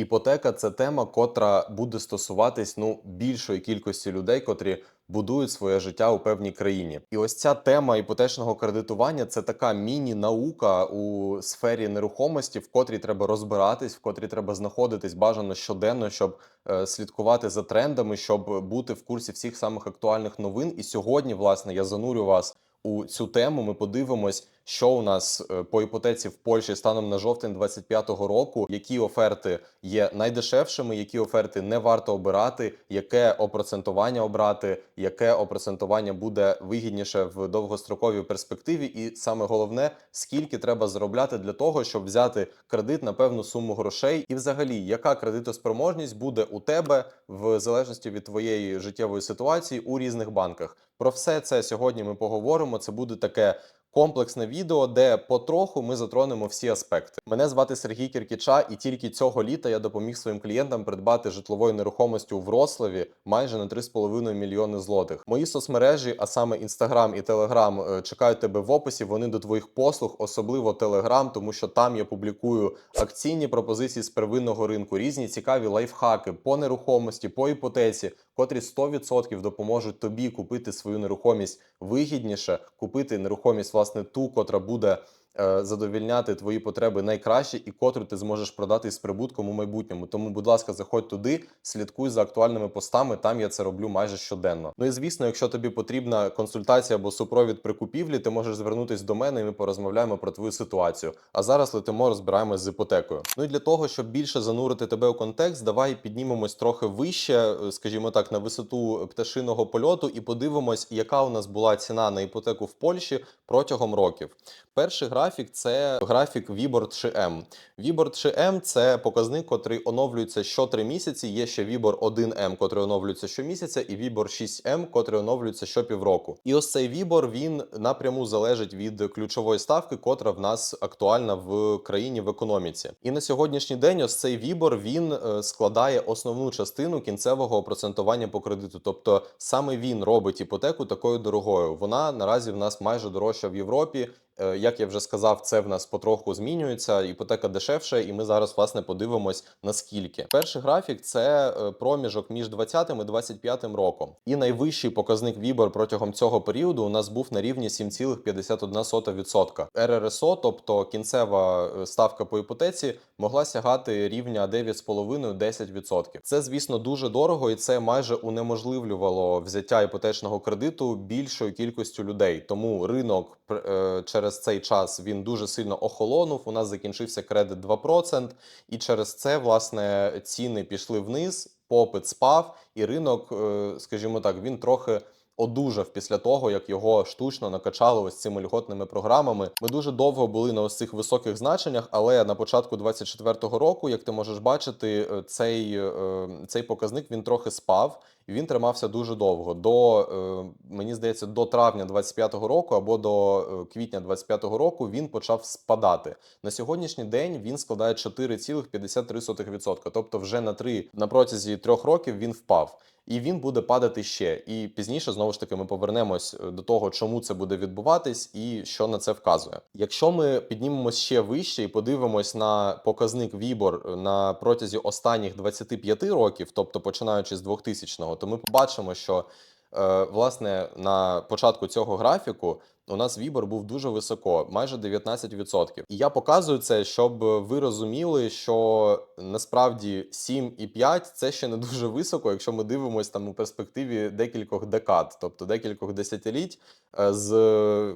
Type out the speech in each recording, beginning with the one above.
Іпотека це тема, котра буде стосуватись ну більшої кількості людей, котрі будують своє життя у певній країні. І ось ця тема іпотечного кредитування це така міні-наука у сфері нерухомості, в котрій треба розбиратись, в котрій треба знаходитись бажано щоденно, щоб е, слідкувати за трендами, щоб бути в курсі всіх самих актуальних новин. І сьогодні, власне, я занурю вас у цю тему. Ми подивимось, що у нас е, по іпотеці в Польщі станом на жовтень 25-го року, які оферти є найдешевшими, які оферти не варто обирати, яке опроцентування обрати, яке опроцентування буде вигідніше в довгостроковій перспективі, і саме головне, скільки треба заробляти для того, щоб взяти кредит на певну суму грошей, і взагалі, яка кредитоспроможність буде у тебе в залежності від твоєї життєвої ситуації у різних банках. Про все це сьогодні ми поговоримо. Це буде таке комплексне відео, де потроху ми затронемо всі аспекти. Мене звати Сергій Кіркіча, і тільки цього літа я допоміг своїм клієнтам придбати житлової нерухомості у Вроцлаві майже на 3,5 мільйони злотих. Мої соцмережі, а саме Інстаграм і Телеграм, чекають тебе в описі. Вони до твоїх послуг, особливо Телеграм, тому що там я публікую акційні пропозиції з первинного ринку, різні цікаві лайфхаки по нерухомості, по іпотеці, котрі 100% допоможуть тобі купити свою нерухомість вигідніше, купити нерухомість, власне, ту, котра буде задовільняти твої потреби найкраще, і котру ти зможеш продати з прибутком у майбутньому. Тому, будь ласка, заходь туди, слідкуй за актуальними постами. Там я це роблю майже щоденно. Ну і звісно, якщо тобі потрібна консультація або супровід при купівлі, ти можеш звернутись до мене, і ми порозмовляємо про твою ситуацію. А зараз летимо, розбираємось з іпотекою. Ну і для того, щоб більше занурити тебе у контекст, давай піднімемось трохи вище, е, скажімо так, на висоту пташиного польоту, і подивимось, яка у нас була ціна на іпотеку в Польщі протягом років. Перший графік це графік Вібор чи М. Вібор чи М це показник, котрий оновлюється що 3 місяці. Є ще Вібор 1М, котрий оновлюється щомісяця, і Вібор 6М, котрий оновлюється щопівроку. І ось цей Вібор він напряму залежить від ключової ставки, котра в нас актуальна в країні в економіці. І на сьогоднішній день ось цей Вібор він е, складає основну частину кінцевого опроцентування по кредиту. Тобто саме він робить іпотеку такою дорогою. Вона наразі в нас майже дорожча в Європі. Е, Як я вже сказав, це в нас потроху змінюється. Іпотека дешевше, і ми зараз власне подивимось наскільки. Перший графік це е, проміжок між 20 і 25 роком. І найвищий показник Вібор протягом цього періоду у нас був на рівні 7,51%. РРСО, тобто кінцева е, ставка по іпотеці, могла сягати рівня 9,5-10%. Це, звісно, дуже дорого, і це майже унеможливлювало взяття іпотечного кредиту більшою кількістю людей. Тому ринок е, через цей час він дуже сильно охолонув. У нас закінчився кредит 2%, і через це власне ціни пішли вниз, попит спав, і ринок, е, скажімо так, він трохи. Одужав після того, як його штучно накачали ось цими льготними програмами. Ми дуже довго були на ось цих високих значеннях, але на початку 24-го року, як ти можеш бачити, е, цей, е, цей показник він трохи спав він тримався дуже довго. До е, мені здається, до травня 25-го року або до е, квітня 25-го року він почав спадати. На сьогоднішній день він складає 4,53%. Тобто, вже на три на протязі трьох років він впав. І він буде падати ще. І пізніше знову ж таки ми повернемось е, до того, чому це буде відбуватись, і що на це вказує. Якщо ми піднімемось ще вище і подивимось на показник Вібор на протязі останніх 25 років, тобто починаючи з 2000-го, то ми побачимо, що е, власне на початку цього графіку у нас вібор був дуже високо, майже 19%. І я показую це, щоб ви розуміли, що насправді 7,5 – це ще не дуже високо, якщо ми дивимося там у перспективі декількох декад, тобто декількох десятиліть. е, З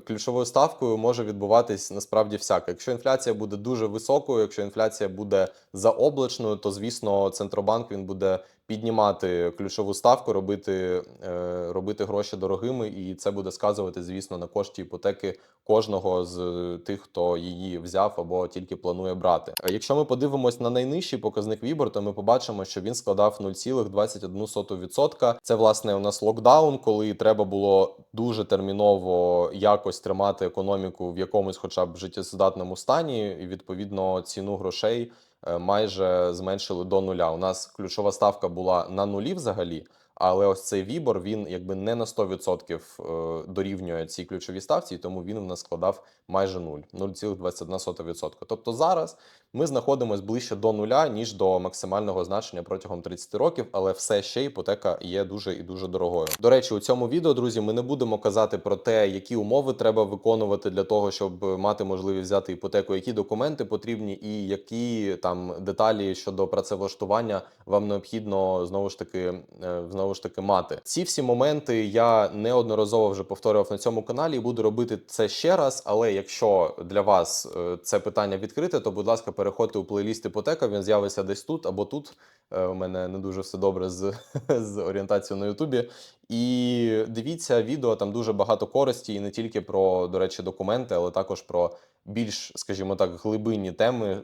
ключовою ставкою може відбуватись насправді всяке. Якщо інфляція буде дуже високою, якщо інфляція буде заоблачною, то звісно центробанк він буде піднімати ключову ставку, робити, е, робити гроші дорогими, і це буде сказувати, звісно, на кошті іпотеки кожного з тих, хто її взяв або тільки планує брати. А Якщо ми подивимось на найнижчий показник Вібор, то ми побачимо, що він складав 0,21%. Це власне у нас локдаун, коли треба було дуже терміново якось тримати економіку в якомусь, хоча б життєздатному стані, і відповідно ціну грошей майже зменшили до нуля. У нас ключова ставка була на нулі взагалі. Але ось цей вібор він якби не на 100% е, дорівнює цій ключовій ставці, і тому він в нас складав майже 0, 0,21%. Тобто зараз ми знаходимося ближче до нуля, ніж до максимального значення протягом 30 років, але все ще іпотека є дуже і дуже дорогою. До речі, у цьому відео, друзі, ми не будемо казати про те, які умови треба виконувати для того, щоб мати можливість взяти іпотеку, які документи потрібні, і які там деталі щодо працевлаштування вам необхідно знову ж таки е, знову ж таки мати. Ці всі моменти я неодноразово вже повторював на цьому каналі і буду робити це ще раз. Але якщо для вас е, це питання відкрите, то будь ласка, переходьте у плейліст іпотека. Він з'явиться десь тут або тут. Е, У мене не дуже все добре з, з орієнтацією на Ютубі. І дивіться відео, там дуже багато користі, і не тільки про, до речі, документи, але також про більш, скажімо так, глибинні теми,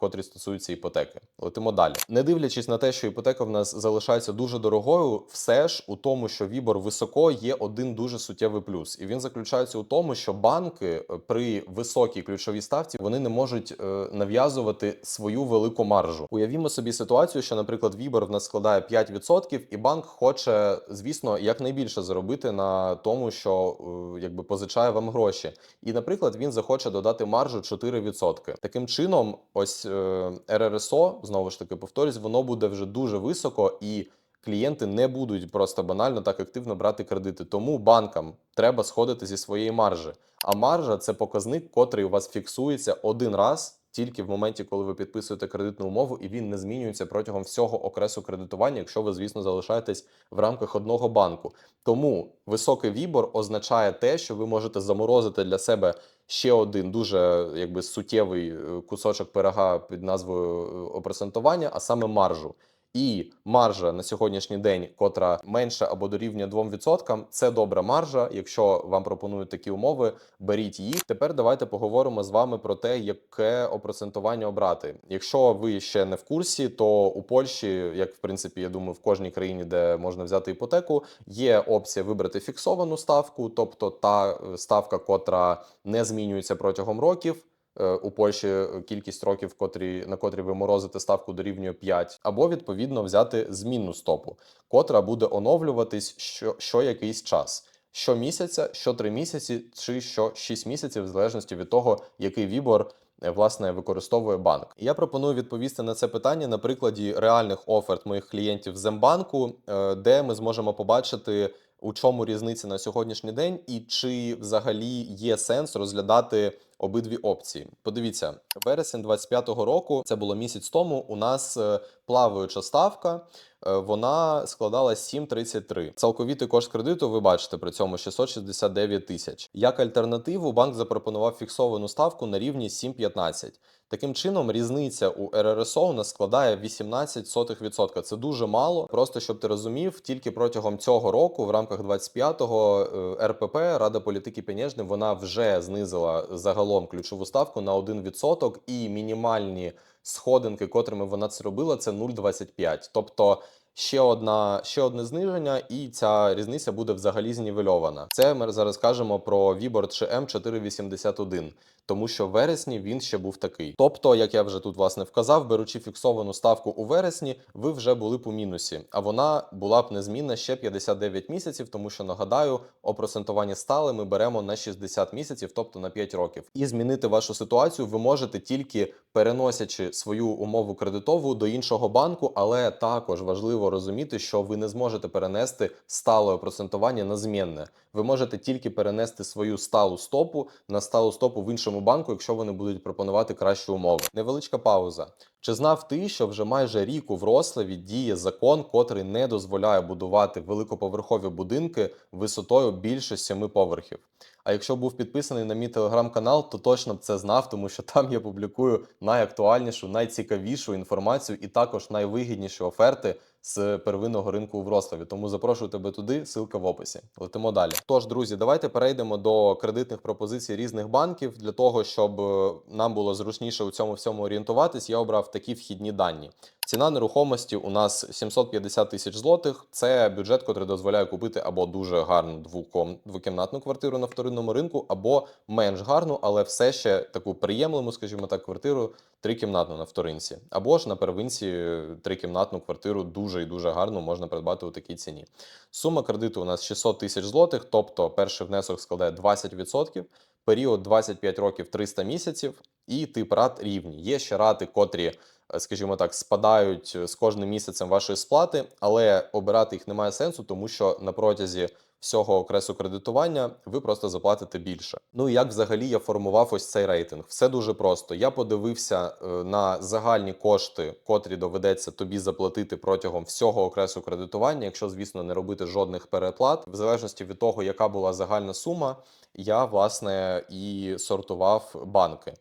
котрі, стосуються іпотеки. Летимо далі. Не дивлячись на те, що іпотека в нас залишається дуже дорогою, все ж у тому, що вібор високо, є один дуже суттєвий плюс, і він заключається у тому, що банки е, при високій ключовій ставці вони не можуть е, нав'язувати свою велику маржу. Уявімо собі ситуацію, що, наприклад, вібор в нас складає 5%, і банк хоче, звісно, якнайбільше заробити на тому, що е, якби позичає вам гроші. І, наприклад, він захоче додати маржу 4%. Таким чином, ось е, РРСО, знову ж таки, повторюсь, воно буде вже дуже високо і. Клієнти не будуть просто банально так активно брати кредити. Тому банкам треба сходити зі своєї маржі. А маржа це показник, котрий у вас фіксується один раз тільки в моменті, коли ви підписуєте кредитну умову, і він не змінюється протягом всього окресу кредитування, якщо ви, звісно, залишаєтесь в рамках одного банку. Тому високий вібор означає те, що ви можете заморозити для себе ще один дуже якби суттєвий е, кусочок пирога під назвою опресентування, а саме маржу. І маржа на сьогоднішній день, котра менша або дорівнює 2%, це добра маржа. Якщо вам пропонують такі умови, беріть їх. Тепер давайте поговоримо з вами про те, яке опроцентування обрати. Якщо ви ще не в курсі, то у Польщі, як в принципі, я думаю, в кожній країні, де можна взяти іпотеку, є опція вибрати фіксовану ставку, тобто та е, ставка, котра не змінюється протягом років. Е, У Польщі е, кількість років, котрі на котрі ви морозите ставку дорівнює 5, або відповідно взяти змінну стопу, котра буде оновлюватись що, що якийсь час. Щомісяця, що 3 місяці, чи що 6 місяців, в залежності від того, який вібор е, власне використовує банк. Я пропоную відповісти на це питання на прикладі реальних оферт моїх клієнтів з Мбанку, е, де ми зможемо побачити. У чому різниця на сьогоднішній день, і чи взагалі є сенс розглядати обидві опції? Подивіться, вересень 25-го року, це було місяць тому. У нас е, плаваюча ставка. е, Вона складала 7,33. Цілковітий кошт кредиту, ви бачите, при цьому 669 тисяч. Як альтернативу, банк запропонував фіксовану ставку на рівні 7,15. Таким чином, різниця у РРСО у нас складає 18%. Це дуже мало. Просто щоб ти розумів, тільки протягом цього року, в рамках 25-го е, РПП Рада політики Пенежни, вона вже знизила загалом ключову ставку на 1% і мінімальні сходинки, котрими вона це робила, це 0,25. Тобто. Ще одна ще одне зниження, і ця різниця буде взагалі знівельована. Це ми зараз кажемо про Вібор чи М481, тому що в вересні він ще був такий. Тобто, як я вже тут власне вказав, беручи фіксовану ставку у вересні, ви вже були б у мінусі, а вона була б незмінна ще 59 місяців, тому що нагадаю, опроцентування стале ми беремо на 60 місяців, тобто на 5 років. І змінити вашу ситуацію ви можете тільки переносячи свою умову кредитову до іншого банку, але також важливо розуміти, що ви не зможете перенести стале опроцентування на змінне. Ви можете тільки перенести свою сталу стопу на сталу стопу в іншому банку, якщо вони будуть пропонувати кращі умови. Невеличка пауза. Чи знав ти, що вже майже рік у Вроцлаві діє закон, котрий не дозволяє будувати великоповерхові будинки висотою більше семи поверхів? А якщо був підписаний на мій телеграм-канал, то точно б це знав, тому що там я публікую найактуальнішу, найцікавішу інформацію і також найвигідніші оферти з первинного ринку у Рославі. Тому запрошую тебе туди, ссылка в описі. Летимо далі. Тож, друзі, давайте перейдемо до кредитних пропозицій різних банків для того, щоб е, нам було зручніше у цьому всьому орієнтуватись. Я обрав такі вхідні дані. Ціна нерухомості у нас 750 тисяч злотих. Це бюджет, який дозволяє купити або дуже гарну двоком двокімнатну квартиру на вторинному ринку, або менш гарну, але все ще таку приємному, скажімо так, квартиру трикімнатну на вторинці, або ж на первинці трикімнатну квартиру дуже і дуже гарну можна придбати у такій ціні. Сума кредиту у нас 600 тисяч злотих, тобто перший внесок складає 20%. період 25 років 300 місяців, і тип рат рівні. Є ще рати, котрі, скажімо так, спадають е, з кожним місяцем вашої сплати, але обирати їх немає сенсу, тому що на протязі всього окресу кредитування ви просто заплатите більше. Ну і як взагалі я формував ось цей рейтинг? Все дуже просто. Я подивився е, на загальні кошти, котрі доведеться тобі заплатити протягом всього окресу кредитування, якщо, звісно, не робити жодних переплат, в залежності від того, яка була загальна сума, я власне і сортував банки.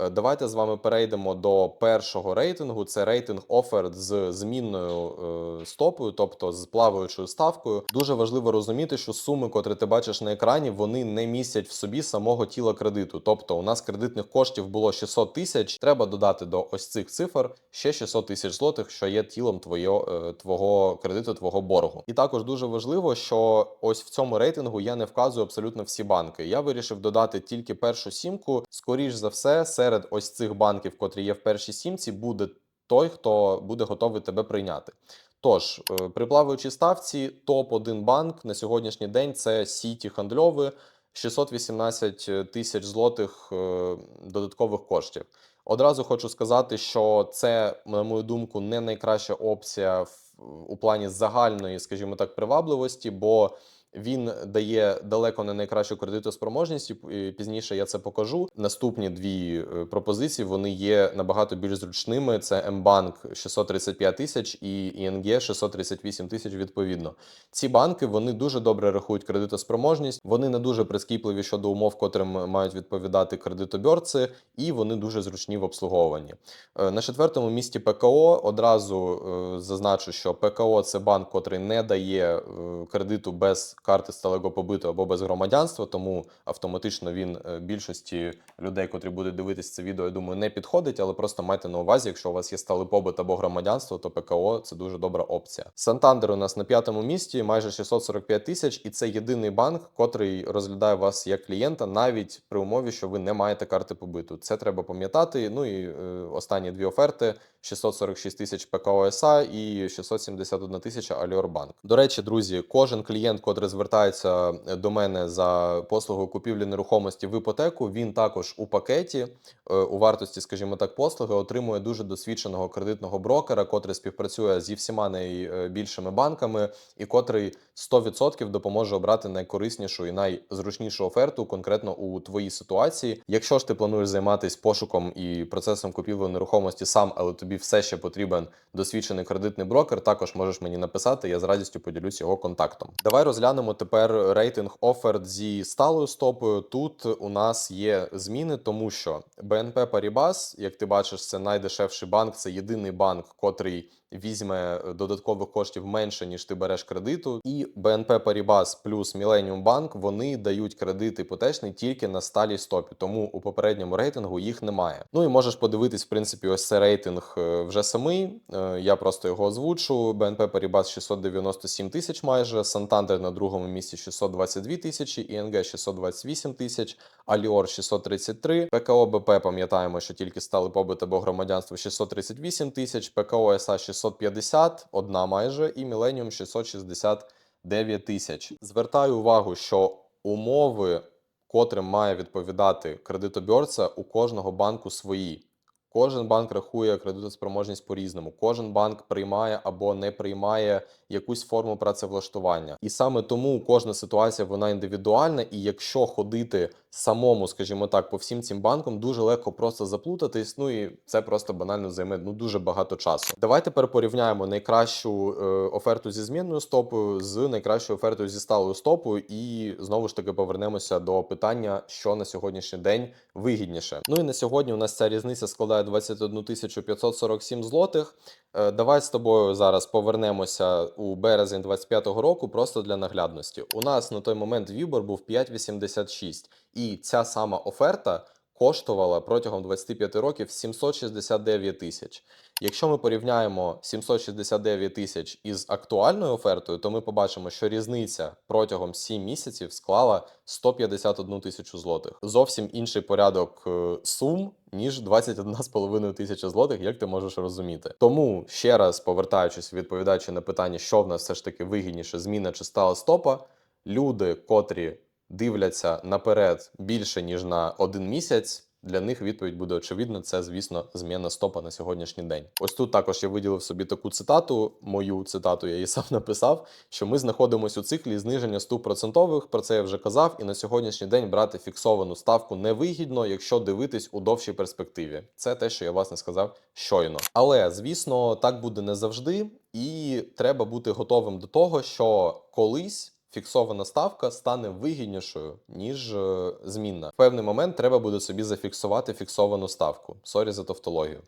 Е, Давайте з вами перейдемо до першого рейтингу. Це рейтинг оферт з змінною е, стопою, тобто з плаваючою ставкою. Дуже важливо розуміти, що суми, котрі ти бачиш на екрані, вони не містять в собі самого тіла кредиту. Тобто, у нас кредитних коштів було 600 тисяч. Треба додати до ось цих цифр ще 600 тисяч злотих, що є тілом твоє, е, твого кредиту, твого боргу. І також дуже важливо, що ось в цьому рейтингу я не вказую абсолютно всі банки. Я вирішив додати тільки першу сімку. Скоріш за все, серед ось цих банків, котрі є в першій сімці, буде той, хто буде готовий тебе прийняти. Тож, е, при плаваючій ставці топ-1 банк на сьогоднішній день це Сіті Хандльове, 618 тисяч злотих е, додаткових коштів. Одразу хочу сказати, що це, на мою думку, не найкраща опція в, у плані загальної, скажімо так, привабливості, бо він дає далеко не найкращу кредитоспроможність, пізніше я це покажу. Наступні дві е, пропозиції вони є набагато більш зручними. Це Мбанк 635 тисяч і ІНГ 638 тисяч відповідно. Ці банки вони дуже добре рахують кредитоспроможність, вони не дуже прискіпливі щодо умов, котрим мають відповідати кредитоберці, і вони дуже зручні в обслуговуванні. Е, На четвертому місці ПКО одразу е, зазначу, що ПКО це банк, котрий не дає кредиту без карти сталого побиту або без громадянства, тому автоматично він е, більшості людей, котрі будуть дивитися це відео, я думаю, не підходить, але просто майте на увазі, якщо у вас є сталий побит або громадянство, то ПКО це дуже добра опція. Сантандер у нас на п'ятому місці, майже 645 тисяч, і це єдиний банк, котрий розглядає вас як клієнта, навіть при умові, що ви не маєте карти побиту. Це треба пам'ятати. Ну і е, останні дві оферти: 646 тисяч ПКО СА і 671 тисяча Альорбанк. До речі, друзі, кожен клієнт, котрий звертається е, до мене за послугою купівлі нерухомості в іпотеку, він також у пакеті е, у вартості, скажімо так, послуги отримує дуже досвідченого кредитного брокера, котрий співпрацює зі всіма найбільшими банками, і котрий 100% допоможе обрати найкориснішу і найзручнішу оферту конкретно у твоїй ситуації. Якщо ж ти плануєш займатися пошуком і процесом купівлі нерухомості сам, але тобі все ще потрібен досвідчений кредитний брокер, також можеш мені написати. Я з радістю поділюсь його контактом. Давай розглянемо тепер рейтинг оферт зі сталою стопою. Тут у нас є зміни, тому що BNP Paribas, як ти бачиш, це найдешевший банк, це єдиний банк, котрий візьме додаткових коштів менше, ніж ти береш кредиту. І BNP Paribas плюс Millennium Bank вони дають кредит іпотечний тільки на сталій стопі, тому у попередньому рейтингу їх немає. Ну і можеш подивитись, в принципі, ось це рейтинг е, вже самий. Е, Я просто його озвучу. BNP Paribas 697 тисяч майже, Santander на другому місці 622 тисячі, ING 628 тисяч, Аліор 633, ПКО БП пам'ятаємо, що тільки стали побит або громадянство 638 тисяч, ПКО СА 650, одна майже, і Millennium 669 тисяч. Звертаю увагу, що умови, котрим має відповідати кредитоберця, у кожного банку свої. Кожен банк рахує кредитоспроможність по-різному. Кожен банк приймає або не приймає якусь форму працевлаштування. І саме тому кожна ситуація вона індивідуальна. І якщо ходити самому, скажімо так, по всім цим банкам, дуже легко просто заплутатись. Ну і це просто банально займе ну дуже багато часу. Давай тепер порівняємо найкращу е, оферту зі змінною стопою з найкращою офертою зі сталою стопою, і знову ж таки повернемося до питання, що на сьогоднішній день вигідніше. Ну і на сьогодні у нас ця різниця складає 21 тисячу 547 злотих. Е, Давай з тобою зараз повернемося у березень 25-го року, просто для наглядності. У нас на той момент вібор був 5,86, і ця сама оферта коштувала протягом 25 років 769 тисяч. Якщо ми порівняємо 769 тисяч із актуальною офертою, то ми побачимо, що різниця протягом 7 місяців склала 151 тисячу злотих. Зовсім інший порядок е, сум, ніж 21,5 тисяча злотих, як ти можеш розуміти. Тому ще раз повертаючись, відповідаючи на питання, що в нас все ж таки вигідніше, зміна чи стала стопа, люди, котрі дивляться наперед більше ніж на один місяць. Для них відповідь буде очевидна. Це, звісно, зміна стопа на сьогоднішній день. Ось тут також я виділив собі таку цитату. Мою цитату я її сам написав. Що ми знаходимося у циклі зниження стопроцентових. Про це я вже казав. І на сьогоднішній день брати фіксовану ставку невигідно, якщо дивитись у довшій перспективі. Це те, що я власне сказав щойно. Але звісно, так буде не завжди, і треба бути готовим до того, що колись фіксована ставка стане вигіднішою, ніж е, змінна. В певний момент треба буде собі зафіксувати фіксовану ставку. Сорі за тавтологію.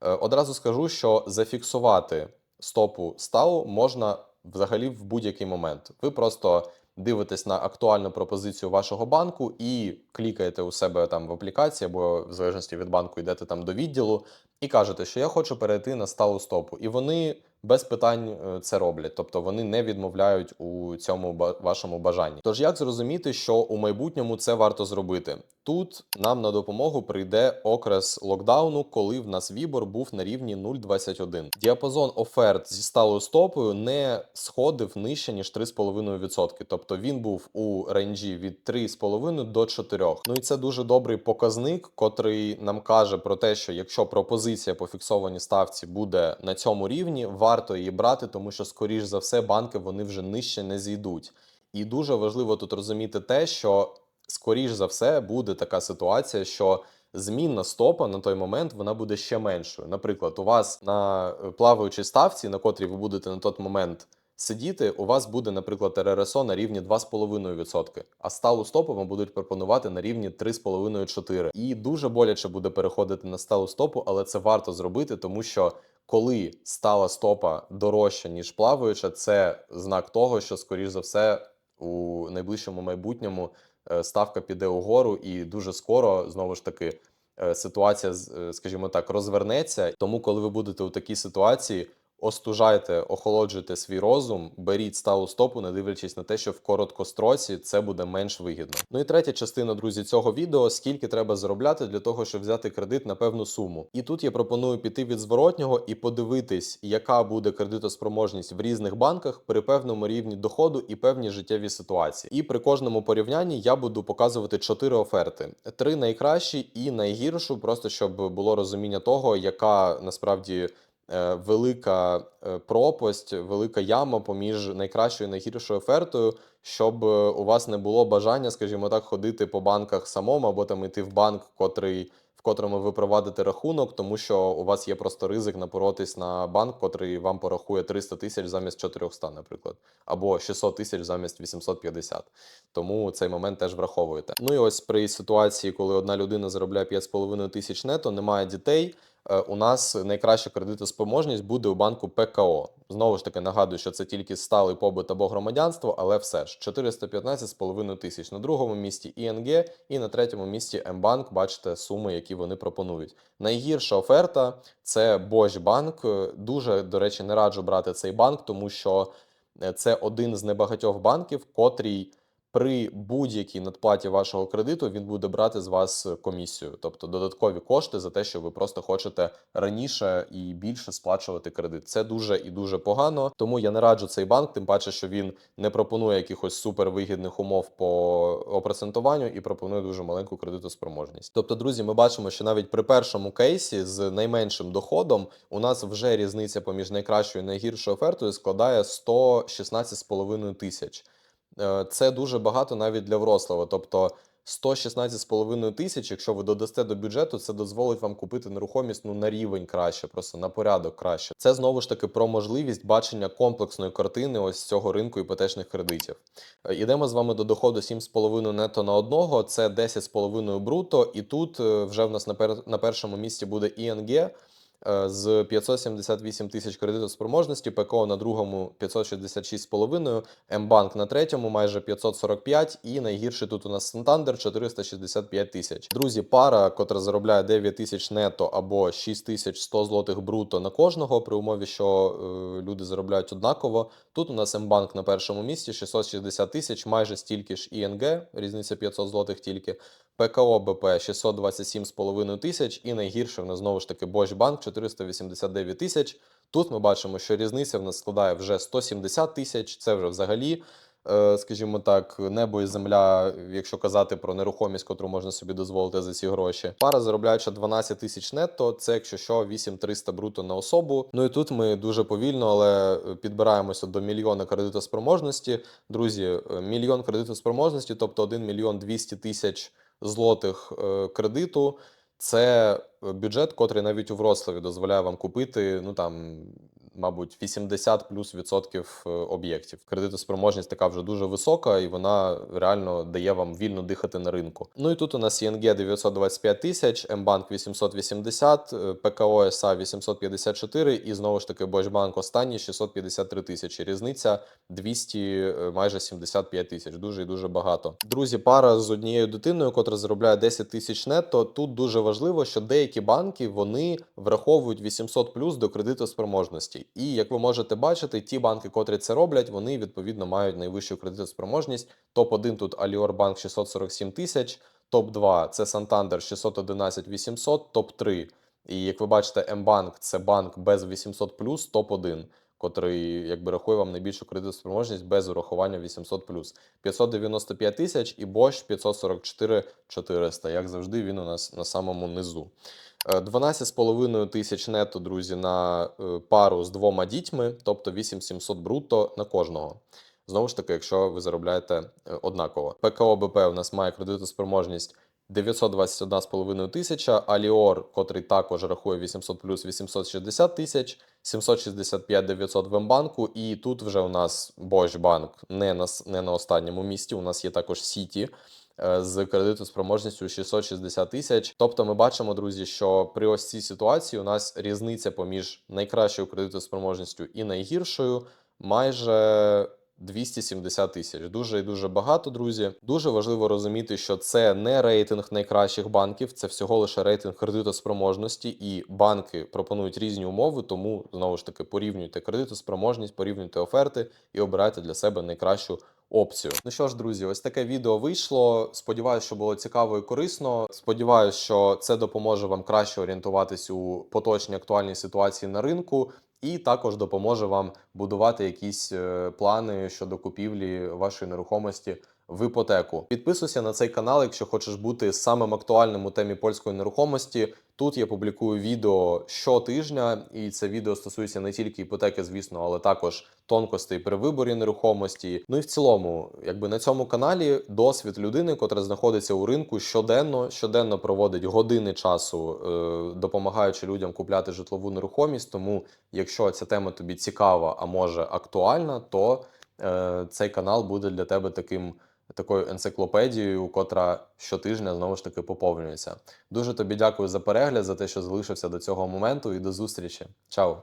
Е, Одразу скажу, що зафіксувати стопу ставу можна взагалі в будь-який момент. Ви просто дивитесь на актуальну пропозицію вашого банку і клікаєте у себе там в аплікації, або в залежності від банку йдете там до відділу і кажете, що я хочу перейти на сталу стопу. І вони без питань е, це роблять, тобто вони не відмовляють у цьому вашому бажанні. Тож як зрозуміти, що у майбутньому це варто зробити? Тут нам на допомогу прийде окрес локдауну, коли в нас вібор був на рівні 0,21. Діапазон оферт зі сталою стопою не сходив нижче ніж 3,5%. Тобто він був у рейнджі від 3,5 до 4. Ну і це дуже добрий показник, котрий нам каже про те, що якщо пропозиція по фіксованій ставці буде на цьому рівні, варто її брати, тому що скоріш за все банки вони вже нижче не зійдуть. І дуже важливо тут розуміти те, що скоріш за все буде така ситуація, що змінна стопа на той момент вона буде ще меншою. Наприклад, у вас на е, плаваючій ставці, на котрій ви будете на той момент сидіти, у вас буде, наприклад, РРСО на рівні 2,5%, а сталу стопу вам будуть пропонувати на рівні 3,5-4%. І дуже боляче буде переходити на сталу стопу, але це варто зробити, тому що коли стала стопа дорожча, ніж плаваюча, це знак того, що, скоріш за все, у найближчому майбутньому е, ставка піде угору, і дуже скоро знову ж таки е, ситуація, е, скажімо так, розвернеться. Тому, коли ви будете у такій ситуації, остужайте, охолоджуйте свій розум, беріть сталу стопу, не дивлячись на те, що в короткостроці це буде менш вигідно. Ну і третя частина, друзі, цього відео: скільки треба заробляти для того, щоб взяти кредит на певну суму. І тут я пропоную піти від зворотнього і подивитись, яка буде кредитоспроможність в різних банках при певному рівні доходу і певній життєвій ситуації. І при кожному порівнянні я буду показувати чотири оферти: три найкращі і найгіршу, просто щоб було розуміння того, яка насправді велика е, пропасть, велика яма поміж найкращою і найгіршою офертою, щоб е, у вас не було бажання, скажімо так, ходити по банках самому або там йти в банк, котрий. Котрому ви проводите рахунок, тому що у вас є просто ризик напоротись на банк, котрий вам порахує 300 тисяч замість 400, наприклад, або 600 тисяч замість 850. Тому цей момент теж враховуєте. Ну і ось при ситуації, коли одна людина заробляє 5,5 тисяч нето, немає дітей. Е, У нас найкраща кредитоспроможність буде у банку ПКО. Знову ж таки нагадую, що це тільки сталий побут або громадянство, але все ж 415,5 тисяч на другому місці ІНГ і на третьому місці Мбанк. Бачите суми, які вони пропонують. Найгірша оферта це Bosch банк. Е, Дуже до речі, не раджу брати цей банк, тому що е, це один з небагатьох банків, котрий при будь-якій надплаті вашого кредиту він буде брати з вас комісію, тобто додаткові кошти за те, що ви просто хочете раніше і більше сплачувати кредит. Це дуже і дуже погано. Тому я не раджу цей банк, тим паче, що він не пропонує якихось супервигідних умов по опроцентуванню і пропонує дуже маленьку кредитоспроможність. Тобто, друзі, ми бачимо, що навіть при першому кейсі з найменшим доходом у нас вже різниця поміж найкращою і найгіршою офертою складає 116,5 тисяч. Е, Це дуже багато навіть для Врослава. Тобто 116,5 тисяч, якщо ви додасте до бюджету, це дозволить вам купити нерухомість ну на рівень краще, просто на порядок краще. Це знову ж таки про можливість бачення комплексної картини ось цього ринку іпотечних кредитів. Е, Ідемо з вами до доходу 7,5 нето на одного, це 10,5 бруто, і тут е, вже в нас на, пер... на першому місці буде ІНГ е, з 578 тисяч кредитоспроможності, ПКО на другому 566,5, Мбанк на третьому майже 545 і найгірший тут у нас Сантандер 465 тисяч. Друзі, пара, котра заробляє 9 тисяч нето або 6100 злотих бруто на кожного, при умові, що е, люди заробляють однаково. Тут у нас Мбанк на першому місці 660 тисяч, майже стільки ж ІНГ, різниця 500 злотих тільки. ПКО БП 627,5 тисяч, і найгірше в нас знову ж таки Bosch 489 тисяч. Тут ми бачимо, що різниця в нас складає вже 170 тисяч. Це вже взагалі е, скажімо так, небо і земля, якщо казати про нерухомість, котру можна собі дозволити за ці гроші. Пара заробляючи 12 тисяч нетто, це якщо що 8300 бруто на особу. Ну і тут ми дуже повільно, але підбираємося до мільйона кредитоспроможності. Друзі, е, мільйон кредитоспроможності, тобто 1 мільйон 200 тисяч злотих е, кредиту. Це бюджет, котрий навіть у Вроцлаві дозволяє вам купити, ну там, мабуть, 80 плюс відсотків е, об'єктів. Кредитоспроможність така вже дуже висока, і вона реально дає вам вільно дихати на ринку. Ну і тут у нас ІНГ 925 тисяч, Мбанк 880, е, ПКО СА 854 і знову ж таки Бочбанк останній 653 тисячі. Різниця 200, е, майже 75 тисяч. Дуже і дуже багато. Друзі, пара з однією дитиною, котра заробляє 10 тисяч нетто. Тут дуже важливо, що деякі банки вони враховують 800 плюс до кредитоспроможності. І як ви можете бачити, ті банки, котрі це роблять, вони відповідно мають найвищу кредитоспроможність. Топ 1 тут Аліор Банк 647 тисяч. Топ 2 це Santander 611 800, топ 3 і як ви бачите, Мбанк це банк без 800 плюс, топ 1 котрий якби рахує вам найбільшу кредитоспроможність без урахування 800 плюс. 595 тисяч і Bosch 544 400. Як завжди, він у нас на самому низу. Е, 12,5 тисяч нетто, друзі, на е, пару з двома дітьми, тобто 8700 брутто на кожного. Знову ж таки, якщо ви заробляєте е, однаково. ПКО БП у нас має кредитоспроможність 921,5 тисяча, Аліор, котрий також рахує 800 плюс 860 тисяч, 765 900 в Мбанку, і тут вже у нас Bank не на, не на останньому місці, у нас є також Сіті з кредитоспроможністю 660 тисяч. Тобто ми бачимо, друзі, що при ось цій ситуації у нас різниця поміж найкращою кредитоспроможністю і найгіршою майже 270 тисяч. Дуже і дуже багато, друзі. Дуже важливо розуміти, що це не рейтинг найкращих банків, це всього лише рейтинг кредитоспроможності, і банки пропонують різні умови. Тому знову ж таки порівнюйте кредитоспроможність, порівнюйте оферти і обирайте для себе найкращу. Опцію. Ну що ж, друзі, ось таке відео вийшло. Сподіваюсь, що було цікаво і корисно. Сподіваюсь, що це допоможе вам краще орієнтуватись у поточній актуальній ситуації на ринку, і також допоможе вам будувати якісь е, плани щодо купівлі вашої нерухомості в іпотеку. Підписуйся на цей канал, якщо хочеш бути самим актуальним у темі польської нерухомості. Тут я публікую відео щотижня, і це відео стосується не тільки іпотеки, звісно, але також тонкостей при виборі нерухомості. Ну і в цілому, якби на цьому каналі досвід людини, котра знаходиться у ринку щоденно, щоденно проводить години часу, е, допомагаючи людям купляти житлову нерухомість. Тому, якщо ця тема тобі цікава, а може актуальна, то е, цей канал буде для тебе таким. Такою енциклопедією, котра щотижня знову ж таки поповнюється. Дуже тобі дякую за перегляд, за те, що залишився до цього моменту, і до зустрічі. Чао!